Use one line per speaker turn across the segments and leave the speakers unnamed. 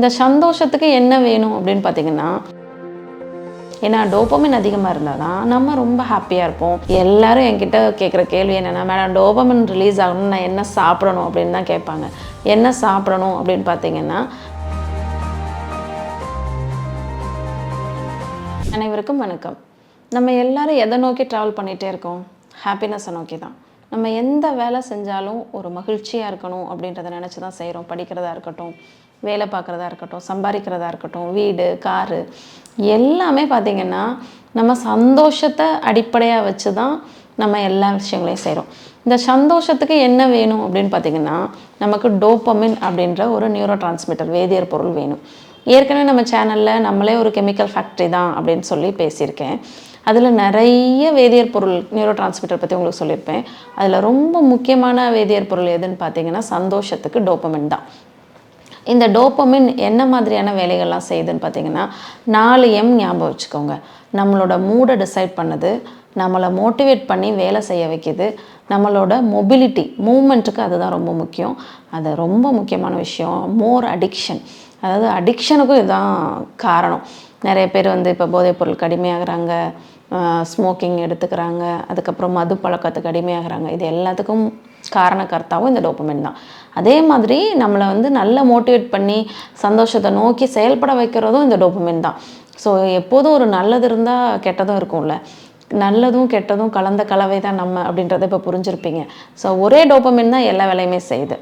இந்த சந்தோஷத்துக்கு என்ன வேணும் அப்படின்னு பார்த்தீங்கன்னா ஏன்னா டோபமின் அதிகமாக இருந்தால் தான் நம்ம ரொம்ப ஹாப்பியாக இருப்போம். எல்லாரும் என்கிட்ட கேட்குற கேள்வி என்னென்னா மேடம் டோபமின் ரிலீஸ் ஆகணும்னு நான் என்ன சாப்பிடணும்? அப்படின்னு தான் கேட்பாங்க. என்ன சாப்பிடணும் அப்படின்னு பார்த்தீங்கன்னா அனைவருக்கும் வணக்கம். நம்ம எல்லாரும் எதை நோக்கி ட்ராவல் பண்ணிகிட்டே இருக்கோம்? ஹாப்பினஸை நோக்கி தான் நம்ம எந்த வேலை செஞ்சாலும் ஒரு மகிழ்ச்சியாக இருக்கணும் அப்படின்றத நினச்சி தான் செய்கிறோம் படிக்கிறதா இருக்கட்டும் வேலை பார்க்குறதா இருக்கட்டும் சம்பாதிக்கிறதா இருக்கட்டும் வீடு காரு எல்லாமே பார்த்திங்கன்னா நம்ம சந்தோஷத்தை அடிப்படையாக வச்சு தான் நம்ம எல்லா விஷயங்களையும் செய்கிறோம் இந்த சந்தோஷத்துக்கு என்ன வேணும் அப்படின்னு பார்த்திங்கன்னா நமக்கு டோப்பமின் அப்படின்ற ஒரு நியூரோ டிரான்ஸ்மிட்டர் வேதியர் பொருள் வேணும். ஏற்கனவே நம்ம சேனலில் நம்மளே ஒரு கெமிக்கல் ஃபேக்ட்ரி தான் அப்படின்னு சொல்லி பேசியிருக்கேன். அதில் நிறைய வேதியியற் பொருள் நியூரோ டிரான்ஸ்மிட்டர் பற்றி உங்களுக்கு சொல்லியிருப்பேன். அதில் ரொம்ப முக்கியமான வேதியியற் பொருள் எதுன்னு பார்த்தீங்கன்னா சந்தோஷத்துக்கு டோப்பமின் தான். இந்த டோப்பமின் என்ன மாதிரியான வேலைகள்லாம் செய்யுதுன்னு பார்த்தீங்கன்னா நாலு எம் ஞாபகம் வச்சுக்கோங்க. நம்மளோட மூடை டிசைட் பண்ணுது நம்மளை மோட்டிவேட் பண்ணி வேலை செய்ய வைக்குது நம்மளோட மொபிலிட்டி மூமெண்ட்டுக்கு அதுதான் ரொம்ப முக்கியம். அது ரொம்ப முக்கியமான விஷயம் மோர் அடிக்ஷன் அதாவது அடிக்ஷனுக்கும் இதுதான் காரணம். நிறைய பேர் வந்து இப்போ போதைப்பொருளுக்கு அடிமையாகிறாங்க ஸ்மோக்கிங் எடுத்துக்கிறாங்க அதுக்கப்புறம் மது பழக்கத்துக்கு அடிமையாகிறாங்க. இது எல்லாத்துக்கும் காரணக்கர்த்தாவும் இந்த டோப்பமெண்ட் தான். அதே மாதிரி நம்மளை வந்து நல்லா மோட்டிவேட் பண்ணி சந்தோஷத்தை நோக்கி செயல்பட வைக்கிறதும் இந்த டோப்பமெண்ட் தான். ஸோ எப்போதும் ஒரு நல்லது இருந்தால் கெட்டதும் இருக்கும்ல. நல்லதும் கெட்டதும் கலந்த கலவை தான் நம்ம அப்படின்றத இப்போ புரிஞ்சிருப்பீங்க. ஸோ ஒரே டோப்பமெண்ட் தான் எல்லா வேலையுமே செய்யுது.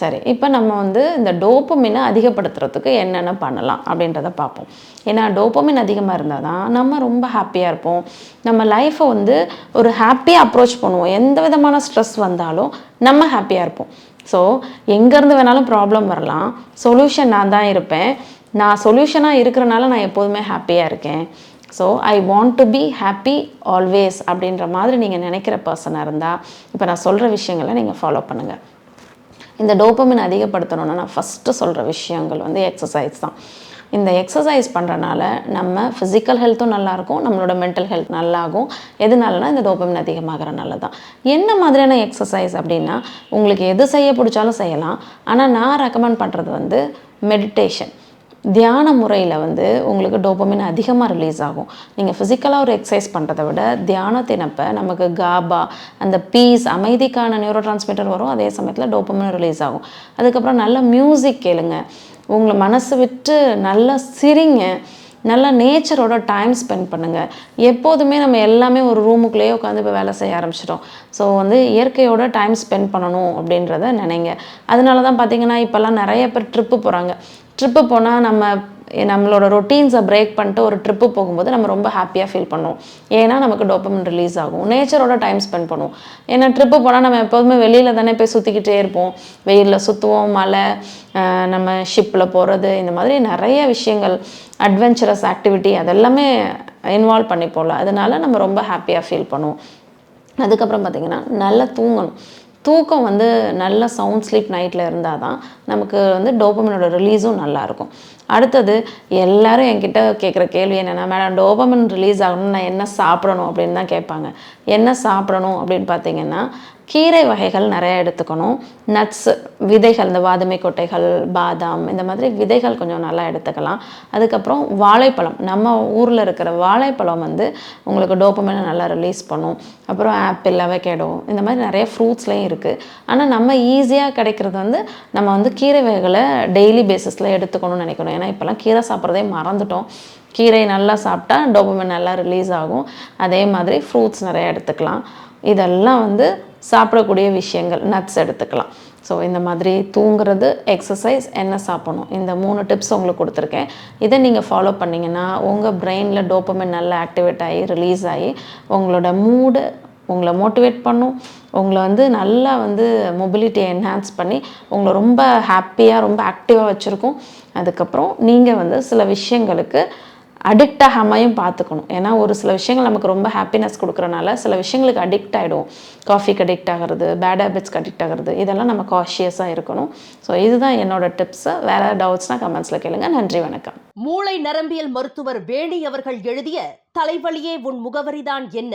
சரி இப்போ நம்ம வந்து இந்த டோப்பமினை அதிகப்படுத்துறதுக்கு என்னென்ன பண்ணலாம் அப்படின்றத பார்ப்போம். ஏன்னா டோப்பமின் அதிகமாக இருந்தால் தான் நம்ம ரொம்ப ஹாப்பியாக இருப்போம். நம்ம லைஃப்பை வந்து ஒரு ஹாப்பியாக அப்ரோச் பண்ணுவோம். எந்த விதமான ஸ்ட்ரெஸ் வந்தாலும் நம்ம ஹாப்பியாக இருப்போம். ஸோ எங்கேருந்து வேணாலும் ப்ராப்ளம் வரலாம். சொல்யூஷன் நான் தான் இருப்பேன். நான் சொல்யூஷனாக இருக்கிறனால நான் எப்போதுமே ஹாப்பியாக இருக்கேன். So I want to be happy always அப்படின்ற மாதிரி நீங்கள் நினைக்கிற பர்சனாக இருந்தால் இப்போ நான் சொல்கிற விஷயங்களை நீங்கள் ஃபாலோ பண்ணுங்கள் இந்த டோப்பமின் அதிகப்படுத்தணும்னா நான் ஃபஸ்ட்டு சொல்கிற விஷயங்கள் வந்து எக்ஸசைஸ் தான். இந்த எக்ஸசைஸ் பண்ணுறனால நம்ம ஃபிசிக்கல் ஹெல்த்தும் நல்லாயிருக்கும் நம்மளோட மென்டல் ஹெல்த் நல்லாகும். எதனாலனா இந்த டோப்பமின் அதிகமாகறனால தான் என்ன மாதிரியான எக்ஸசைஸ் அப்படின்னா உங்களுக்கு எது செய்ய பிடிச்சாலும் செய்யலாம். ஆனால் நான் ரெக்கமெண்ட் பண்ணுறது வந்து மெடிடேஷன் தியான முறையில் வந்து உங்களுக்கு டோப்பமின் அதிகமாக ரிலீஸ் ஆகும். நீங்கள் ஃபிசிக்கலாக ஒரு எக்ஸசைஸ் பண்ணுறதை விட தியானத்தினப்ப நமக்கு காபா அந்த பீஸ் அமைதிக்கான நியூரோ டிரான்ஸ்மிட்டர் வரும். அதே சமயத்தில் டோப்பமின் ரிலீஸ் ஆகும். அதுக்கப்புறம் நல்ல மியூசிக் கேளுங்க. உங்களை மனசு விட்டு நல்லா சிரிங்க. நல்லா நேச்சரோட டைம் ஸ்பெண்ட் பண்ணுங்கள் எப்போதுமே நம்ம எல்லாமே ஒரு ரூமுக்குள்ளேயே உட்காந்து இப்போ வேலை செய்ய ஆரம்பிச்சிட்டோம். ஸோ வந்து இயற்கையோட டைம் ஸ்பெண்ட் பண்ணணும் அப்படின்றத நினைங்க. அதனால தான் பார்த்தீங்கன்னா இப்போல்லாம் நிறைய பேர் ட்ரிப்பு போகிறாங்க ட்ரிப்பு போனால் நம்ம நம்மளோட ரொட்டீன்ஸை பிரேக் பண்ணிட்டு ஒரு ட்ரிப்பு போகும்போது நம்ம ரொம்ப ஹாப்பியாக ஃபீல் பண்ணுவோம். ஏன்னா நமக்கு டோப்பமின் ரிலீஸ் ஆகும். நேச்சரோட டைம் ஸ்பெண்ட் பண்ணுவோம். ஏன்னா ட்ரிப்பு போனால் நம்ம எப்போதுமே வெளியில் தானே போய் சுற்றிக்கிட்டே இருப்போம். வெயிலில் சுற்றுவோம் மழை நம்ம ஷிப்பில் போகிறது இந்த மாதிரி நிறைய விஷயங்கள் அட்வென்ச்சரஸ் ஆக்டிவிட்டி அதெல்லாமே இன்வால்வ் பண்ணி போகலாம் அதனால நம்ம ரொம்ப ஹாப்பியாக ஃபீல் பண்ணுவோம். அதுக்கப்புறம் பார்த்திங்கன்னா நல்லா தூங்கணும். தூக்கம் வந்து நல்ல சவுண்ட் ஸ்லீப் நைட்டில் இருந்தால் தான் நமக்கு வந்து டோபமினோட ரிலீஸும் நல்லாயிருக்கும் அடுத்தது எல்லாரும் என்கிட்ட கேட்குற கேள்வி என்னென்னா மேடம் டோபமின் ரிலீஸ் ஆகணும்னு நான் என்ன சாப்பிடணும்? அப்படின்னு தான் கேட்பாங்க. என்ன சாப்பிடணும் அப்படின்னு பார்த்தீங்கன்னா கீரை வகைகள் நிறைய எடுத்துக்கணும். நட்ஸ் விதைகள் இந்த வாதுமை கொட்டைகள் பாதாம் இந்த மாதிரி விதைகள் கொஞ்சம் நல்லா எடுத்துக்கலாம். அதுக்கப்புறம் வாழைப்பழம். நம்ம ஊரில் இருக்கிற வாழைப்பழம் வந்து உங்களுக்கு டோப்பமெண்ட் நல்லா ரிலீஸ் பண்ணும். அப்புறம் ஆப்பிள் அவகேடோ இந்த மாதிரி நிறைய ஃப்ரூட்ஸ்லேயும் இருக்குது ஆனால் நம்ம ஈஸியாக கிடைக்கிறது வந்து நம்ம வந்து கீரை வகைகளை டெய்லி பேசிஸில் எடுத்துக்கணும்னு நினைக்கணும். ஏன்னா இப்போல்லாம் கீரை சாப்பிட்றதே மறந்துட்டோம். கீரை நல்லா சாப்பிட்டா டோபமின் நல்லா ரிலீஸ் ஆகும். அதே மாதிரி ஃப்ரூட்ஸ் நிறைய எடுத்துக்கலாம். இதெல்லாம் வந்து சாப்பிடக்கூடிய விஷயங்கள் நட்ஸ் எடுத்துக்கலாம். ஸோ இந்த மாதிரி தூங்குறது எக்ஸசைஸ் என்ன சாப்பிடணும்? இந்த மூணு டிப்ஸ் உங்களுக்கு கொடுத்துருக்கேன். இதை நீங்கள் ஃபாலோ பண்ணிங்கன்னா உங்கள் பிரெயினில் டோப்பமின் நல்லா ஆக்டிவேட் ஆகி ரிலீஸ் ஆகி உங்களோட மூடு உங்களை மோட்டிவேட் பண்ணும். உங்களை வந்து நல்லா வந்து மொபிலிட்டியை என்ஹான்ஸ் பண்ணி உங்களை ரொம்ப ஹாப்பியாக ரொம்ப ஆக்டிவாக வச்சுருக்கும். அதுக்கப்புறம் நீங்கள் வந்து சில விஷயங்களுக்கு அடிக்ட் ஆகாமையும் பார்த்துக்கணும். ஏன்னா ஒரு சில விஷயங்கள் நமக்கு ரொம்ப ஹாப்பினஸ் கொடுக்குறனால சில விஷயங்களுக்கு அடிக்ட் ஆகிடுவோம் காஃபிக்கு அடிக்ட் ஆகிறது பேட் ஹேபிட்ஸ்க்கு அடிக்ட் ஆகிறது இதெல்லாம் நம்ம காஷியஸாக இருக்கணும். ஸோ இதுதான் என்னோட டிப்ஸு வேறு டவுட்ஸ்னால் கமெண்ட்ஸில் கேளுங்க. நன்றி வணக்கம்.
மூளை நரம்பியல் மருத்துவர் வேணி அவர்கள் எழுதிய தலைவலியே உன் முகவரிதான் என்ன?